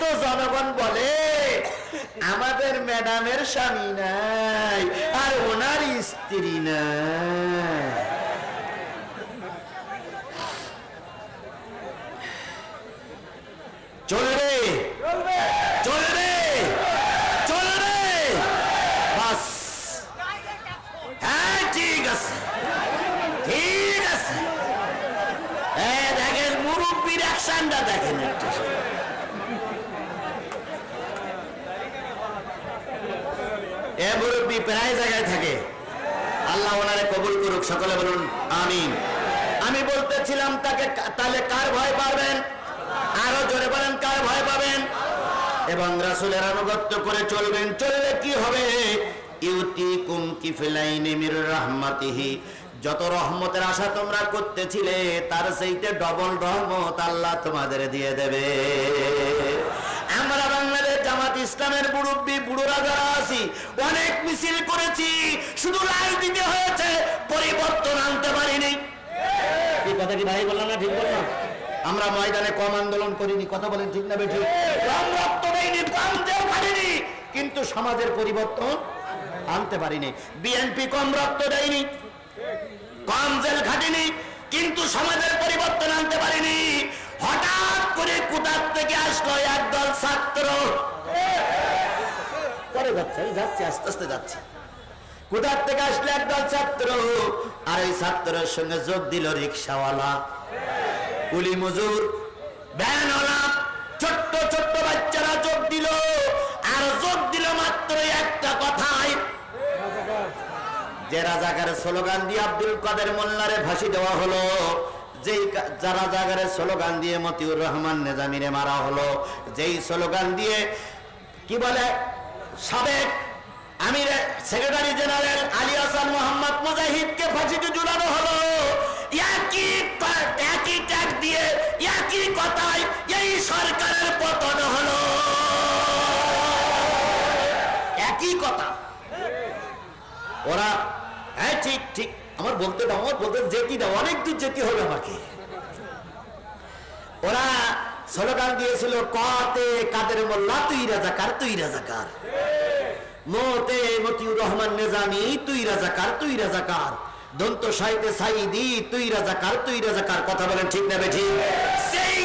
তো জনগণ বলে আমাদের ম্যাডামের স্বামী নাই আর ওনার স্ত্রী নাই। চলবে। চলবে চলবে বাস। হ্যাঁ ঠিক আছে ঠিক আছে। দেখেন মুরব্বীর অ্যাকশনটা দেখেন একটু। এ মুরব্বী প্রায় জায়গায় থাকে। আল্লাহ ওনারে কবুল করুক, সকলে বলুন, আমিন। আমি বলতেছিলাম তাকে তাহলে কার ভয় পাবেন? আরও জোরে বলেন, কার ভয় পাবেন? এবং রাসূলের আনুগত্য করে চলবেন, চললে কি হবে? ইউতি কুম কিফলাইনি মির যত রহমতের আশা তোমরা করতেছিলে, তার সেইতে ডবল রহমত আল্লাহ তোমাদের দিয়ে দেবে। আমরা বাংলাদেশ জামাত ইসলামের মুরব্বী যারা আছি অনেক মিছিল করেছি শুধু লাল দিতে হয়েছে পরিবর্তন আনতে পারিনি। এই কথা কি ভাই বললাম না ঠিক বললাম আমরা ময়দানে কম আন্দোলন করিনি কথা বলেন ঠিক না বেঠিক? কম রক্ত দেয়নি কম দেও খালিনি কিন্তু সমাজের পরিবর্তন আনতে পারিনি। বিএনপি কম রক্ত দেয়নি কম জেল খাটেনি কিন্তু সমাজের পরিবর্তন আনতে পারেনি। হঠাৎ করে কোথার থেকে আসলো একদল ছাত্র। পরে যাচ্ছে, এই যাচ্ছে, আস্তে আস্তে যাচ্ছে। কোথার থেকে আসলো একদল ছাত্র? আর এই ছাত্রের সঙ্গে যোগ দিল রিক্সাওয়ালা। কুলি মজুর ছোট্ট ছোট্ট বাচ্চারা যোগ দিল। আর যোগ দিল মাত্র একটা কথায় যে রাজাকারের স্লোগান দিয়ে আব্দুল কাদের মোল্লারে ফাঁসি দেওয়া হলো, যেই কা- যা রাজাকারের স্লোগান দিয়ে মতিউর রহমান নেজামিরে মারা হলো, যেই স্লোগান দিয়ে, কি বলে? সাবেক আমির সেক্রেটারি জেনারেল আলী হাসান মোহাম্মদ মুজাহিদকে ফাঁসিতে ঝুলানো হলো। একই একই ট্যাগ দিয়ে, একই কথায় এই সরকারের পতন হলো। একই কথা। ওরা হ্যাঁ ঠিক ঠিক, আমার বলতে দাও, আমার বলতে যেতে দাও, অনেক দূর যেতে হবে আমাকে। ওরা স্লোগান দিয়েছিল, কতে কাদের মোল্লা, তুই রাজাকার তুই রাজাকার। মোতে মতিউর রহমান নেজামি, তুই রাজাকার তুই রাজাকার। দন্ত সাইতে সাইদি তুই রাজাকার তুই রাজাকার। কথা বলেন ঠিক না বেঠি? সেই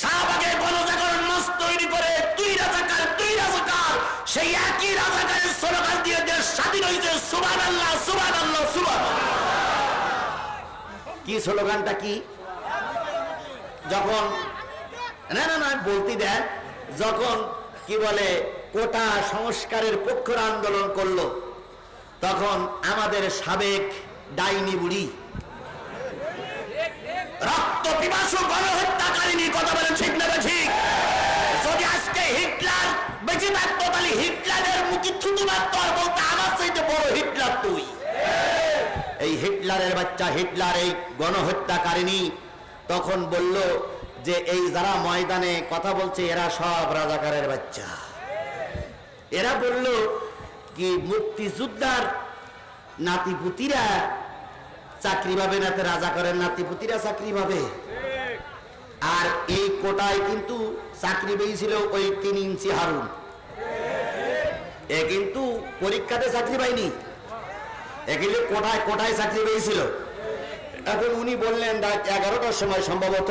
শাহবাগে গণজাগরণ মঞ্চ তৈরি করে তুই রাজাকার তুই রাজাকার। সেই একই রাজাকারের স্লোগান দিয়ে দেশ স্বাধীন হয়েছে। সুবান আল্লাহ সুবান আল্লাহ সুবান কি স্লোগানটা কি? যখন না না না, বলতে দেন। যখন কি বলে কোটা সংস্কারের পক্ষের আন্দোলন করল। তখন আমাদের সাবেক ডাইনি বুড়ি হিটলার মুখে আমার চাইতে হিটলার তুই। এই হিটলারের বাচ্চা গণহত্যাকারিনী তখন বলল যে, এই যারা ময়দানে কথা বলছে, এরা সব রাজাকারের বাচ্চা। এরা বলল কি মুক্তিযোদ্ধার নাতিপুতিরা চাকরি পাবে না তো করেন, নাতিপুতিরা চাকরি পাবে। আর এই কোটায় কিন্তু চাকরি পেয়েছিল ওই তিন ইঞ্চি হারুন। এ কিন্তু পরীক্ষাতে চাকরি পায়নি। এগুলি কোটায় কোটায় চাকরি পেয়েছিল। এখন উনি বললেন এগারোটার সময় সম্ভবত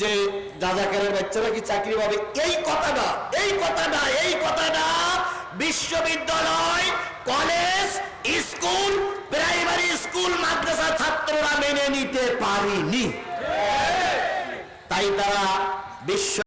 যে রাজাকারের বাচ্চারা কি চাকরি পাবে? এই কথাটা এই কথাটা এই কথাটা বিশ্ববিদ্যালয়, কলেজ, স্কুল, প্রাইমারি স্কুল, মাদ্রাসা ছাত্ররা মেনে নিতে পারিনি। তাই তারা বিশ্ব